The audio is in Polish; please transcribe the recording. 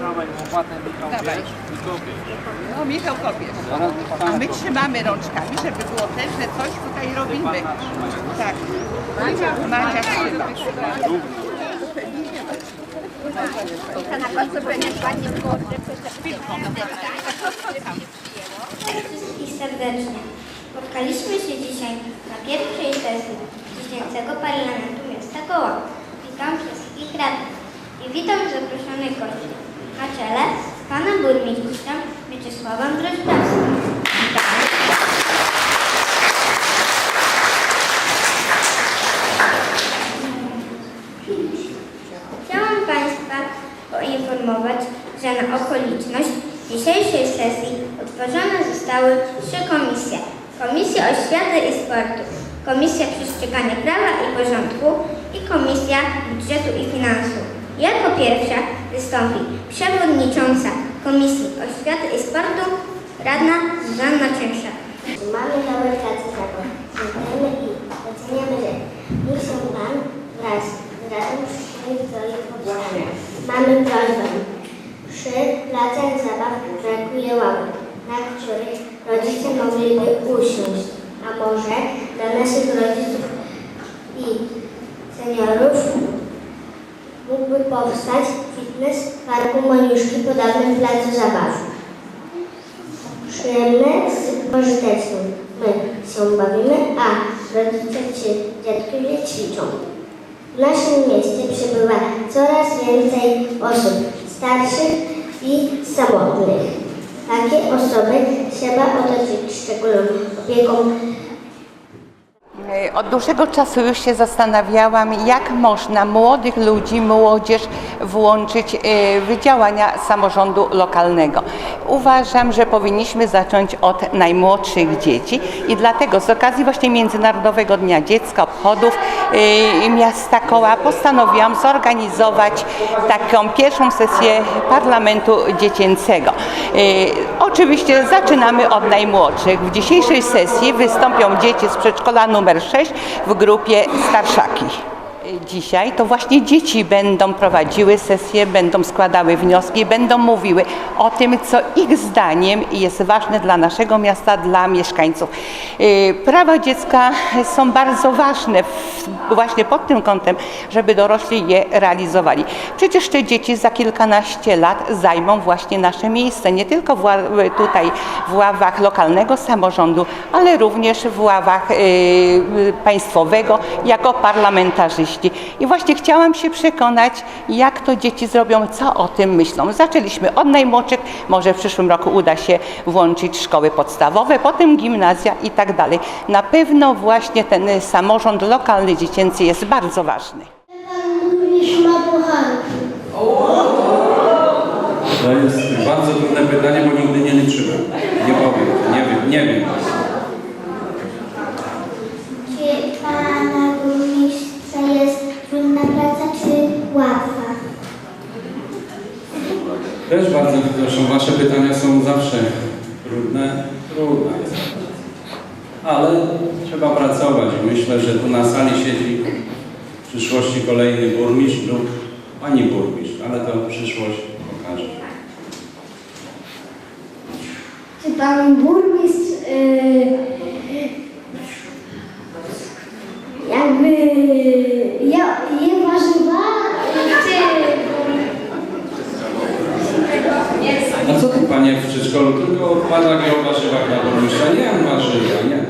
Dawaj. No Michał kopie. A my trzymamy rączkami, żeby było też, że coś tutaj robimy. Tak. Macia trzyma. Na końcu będzie ładnie było, i serdecznie. Spotkaliśmy się dzisiaj na pierwszej sesji dziecięcego parlamentu miasta Koła. Witam wszystkich radnych i witam zaproszonych gości. Na czele z panem burmistrzem Mieczysławem. Chciałam Państwa poinformować, że na okoliczność dzisiejszej sesji utworzone zostały trzy komisje. Komisja Oświaty i Sportu, Komisja Przestrzegania Prawa i Porządku i Komisja Budżetu i Finansów. Jako pierwsza wystąpi przewodnicząca Komisji Oświaty i Sportu, radna Zuzanna Ciężak. Mamy nowe prace. Dziękujemy i doceniamy, że się Pan wraz z Radą Przyszłych Zdrowych objawy. Mamy prośbę. Przy placach zabaw brakuje ławek, na których rodzice mogliby usiąść. A może dla naszych rodziców i seniorów powstać fitness w Parku Moniuszki po dawnym placu zabaw. Przyjemne z pożytecznym. My się bawimy, a rodzice czy dziadkowie ćwiczą. W naszym mieście przybywa coraz więcej osób starszych i samotnych. Takie osoby trzeba otoczyć szczególną opieką Od dłuższego czasu już się zastanawiałam, jak można młodych ludzi, młodzież włączyć e, w działania samorządu lokalnego. Uważam, że powinniśmy zacząć od najmłodszych dzieci i dlatego z okazji właśnie Międzynarodowego Dnia Dziecka, obchodów miasta Koła postanowiłam zorganizować taką pierwszą sesję parlamentu dziecięcego. E, Oczywiście zaczynamy od najmłodszych. W dzisiejszej sesji wystąpią dzieci z przedszkola numer 6 w grupie starszaki. Dzisiaj to właśnie dzieci będą prowadziły sesje, będą składały wnioski, będą mówiły o tym, co ich zdaniem jest ważne dla naszego miasta, dla mieszkańców. Yy, Prawa dziecka są bardzo ważne właśnie pod tym kątem, żeby dorośli je realizowali. Przecież te dzieci za kilkanaście lat zajmą właśnie nasze miejsce, nie tylko w, tutaj w ławach lokalnego samorządu, ale również w ławach yy, państwowego jako parlamentarzyści. I właśnie chciałam się przekonać, jak to dzieci zrobią, co o tym myślą. Zaczęliśmy od najmłodszych, może w przyszłym roku uda się włączyć szkoły podstawowe, potem gimnazja i tak dalej. Na pewno właśnie ten samorząd lokalny dziecięcy jest bardzo ważny. Pan burmistrz ma pucharów. To jest bardzo trudne pytanie, bo nigdy nie liczyłem. Nie powiem, nie wiem, nie wiem. Czy pana burmistrza jest trudna praca, czy łatwa? Też bardzo proszę, wasze pytania są zawsze trudne. Trudna jest. Ale trzeba pracować myślę, że tu na sali siedzi w przyszłości kolejny burmistrz lub pani burmistrz, ale to przyszłość pokaże. Czy pan burmistrz yy, jakby je, je warzywa, czy Panie w przedszkolu? Tylko pada o warzywach na burmistrza. Nie mam warzywa, nie.